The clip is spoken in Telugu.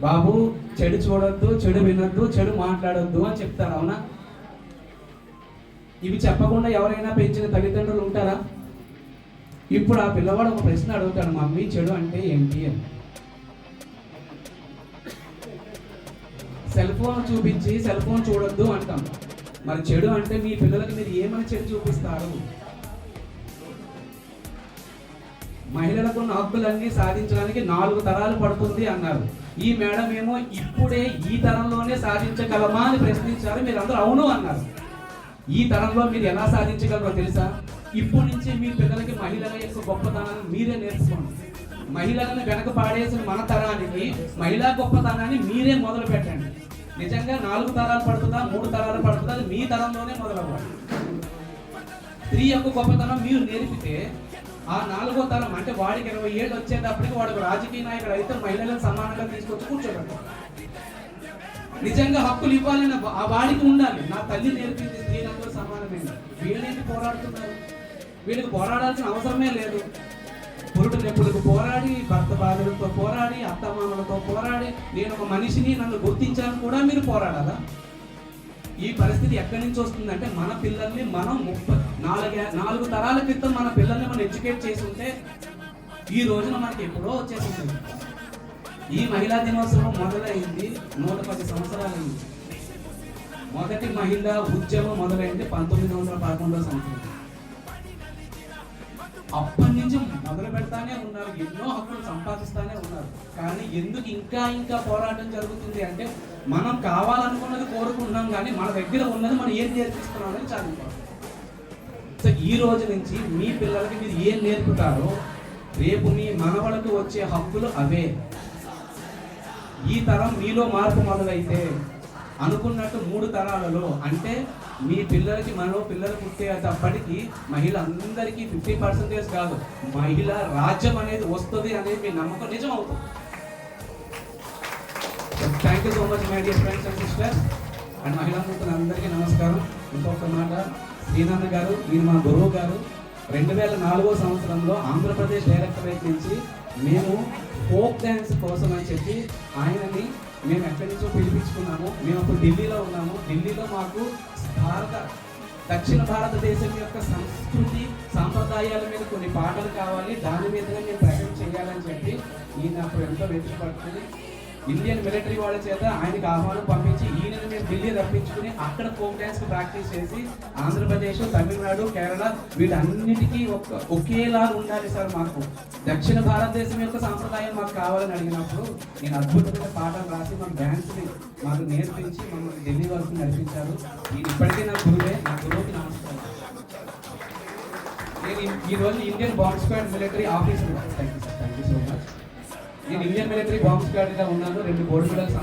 బాబు చెడు చూడొద్దు చెడు వినొద్దు చెడు మాట్లాడొద్దు అని చెప్తారు అవునా? ఇవి చెప్పకుండా ఎవరైనా పెంచిన తల్లిదండ్రులు ఉంటారా? ఇప్పుడు ఆ పిల్లవాడు ఒక ప్రశ్న అడుగుతాడు మమ్మీ చెడు అంటే ఏంటి? అని. సెల్ ఫోన్ చూపించి సెల్ ఫోన్ చూడొద్దు అంటాం. మరి చెడు అంటే మీ పిల్లలకి మీరు ఏమని చెడు చూపిస్తారు? మహిళలకు ఉన్న హక్కులన్నీ సాధించడానికి నాలుగు తరాలు పడుతుంది అన్నారు. ఈ మేడం ఏమో ఇప్పుడే ఈ తరంలోనే సాధించగలమా అని ప్రశ్నించారు. మీరు అందరూ అవును అన్నారు. ఈ తరంలో మీరు ఎలా సాధించగలరో తెలుసా? ఇప్పటి నుంచి మీ పిల్లలకి మహిళల యొక్క గొప్పతనాన్ని మీరే నేర్చుకోండి. మహిళలను వెనక పాడేసిన మన తరానికి మహిళా గొప్పతనాన్ని మీరే మొదలు పెట్టండి. నిజంగా నాలుగు తరాలు పడుతుందా మూడు తరాలు పడుతుందా? అది మీ తరంలోనే మొదలవ్వాలి. స్త్రీ యొక్క గొప్పతనం మీరు నేర్పితే ఆ నాలుగో తరం అంటే వాడికి ఇరవై ఏళ్ళు వచ్చేటప్పటికి వాడికి రాజకీయ నాయకుడు అయితే మహిళలను సమానంగా తీసుకొచ్చి కూర్చోబెట్టాలి నిజంగా హక్కులు ఇవ్వాలని ఆ వాడికి ఉండాలి. నా తల్లి నేర్పింది స్త్రీలందరూ సమానమైన వీళ్ళేంటి పోరాడుతున్నారు? వీళ్ళకి పోరాడాల్సిన అవసరమే లేదు. పురుడు నొప్పులకు పోరాడి భర్త బాధలతో పోరాడి అత్తమామలతో పోరాడి నేను ఒక మనిషిని నన్ను గుర్తించాలని కూడా మీరు పోరాడాలా? ఈ పరిస్థితి ఎక్కడి నుంచి వస్తుందంటే మన పిల్లల్ని మనం ముప్పై నాలుగు నాలుగు తరాల క్రితం మన పిల్లల్ని మనం ఎడ్యుకేట్ చేసి ఉంటే ఈ రోజున మనకి ఎప్పుడో వచ్చేసింది. ఈ మహిళా దినోత్సవం మొదలైంది నూట పది సంవత్సరాలైంది. మొదటి మహిళా ఉద్యమం మొదలైంది పంతొమ్మిది వందల పదకొండవ సంవత్సరం. అప్పటి నుంచి మొదలు పెడతానే ఉన్నారు ఎన్నో హక్కులు సంపాదిస్తానే ఉన్నారు. కానీ ఎందుకు ఇంకా ఇంకా పోరాటం జరుగుతుంది అంటే మనం కావాలనుకున్నది కోరుకుంటున్నాం కానీ మన దగ్గర ఉన్నది మనం ఏం నేర్పిస్తున్నాం అనేది సో ఈ రోజు నుంచి మీ పిల్లలకి మీరు ఏం నేర్పుతారో రేపు మీ మనవలకు వచ్చే హక్కులు అవే. ఈ తరం మీలో మార్పు మొదలైతే అనుకున్నట్టు మూడు తరాలలో అంటే మీ పిల్లలకి మనో పిల్లలు పుట్టేటప్పటికి మహిళ అందరికీ ఫిఫ్టీ పర్సెంటేజ్ కాదు. మహిళ రాజ్యం అనేది వస్తుంది అనేది మీ నమ్మకం నిజం అవుతుంది. Thank you so much my dear friends and sisters and మహిళా అందరికీ నమస్కారం. ఇంకొక మాట శ్రీనాన్న గారు ఈయన మా గురువు గారు రెండు వేల నాలుగో సంవత్సరంలో ఆంధ్రప్రదేశ్ డైరెక్టరేట్ నుంచి మేము ఫోక్ డ్యాన్స్ కోసం అని చెప్పి ఆయనని మేము ఎక్కడి నుంచో పిలిపించుకున్నాము మేము అప్పుడు ఢిల్లీలో ఉన్నాము. ఢిల్లీలో మాకు భారత దక్షిణ భారతదేశం యొక్క సంస్కృతి సాంప్రదాయాల మీద కొన్ని పాటలు కావాలి. దాని మీదనే మేము ప్రకటన చేయాలని చెప్పి ఈయన అప్పుడు ఎంతో వెతుకు ఇండియన్ మిలిటరీ వాళ్ళ చేత ఆయనకి ఆహ్వానం పంపించి ఈయనని మేము ఢిల్లీ రప్పించుకుని అక్కడ ఫోక్ డ్యాన్స్ ప్రాక్టీస్ చేసి ఆంధ్రప్రదేశ్ తమిళనాడు కేరళ వీటన్నిటికీ ఒక ఒకేలా ఉండాలి సార్ మాకు. దక్షిణ భారతదేశం యొక్క సాంప్రదాయం మాకు కావాలని అడిగినప్పుడు నేను అద్భుతమైన పాటలు రాసి మా డ్యాన్స్ని మాకు నేర్పించి మమ్మల్ని ఢిల్లీ వరకు నడిపించారు. నేను ఇప్పటికీ నా గురువే నా గురువుకి నమస్కారం. నేను ఈ- రోజు Indian bomb squad military officer. Thank you నేను ఇండియన్ మిలిటరీ బాంబ్ స్క్వాడ్గా ఉన్నాను. రెండు గోల్డ్ మెడల్స్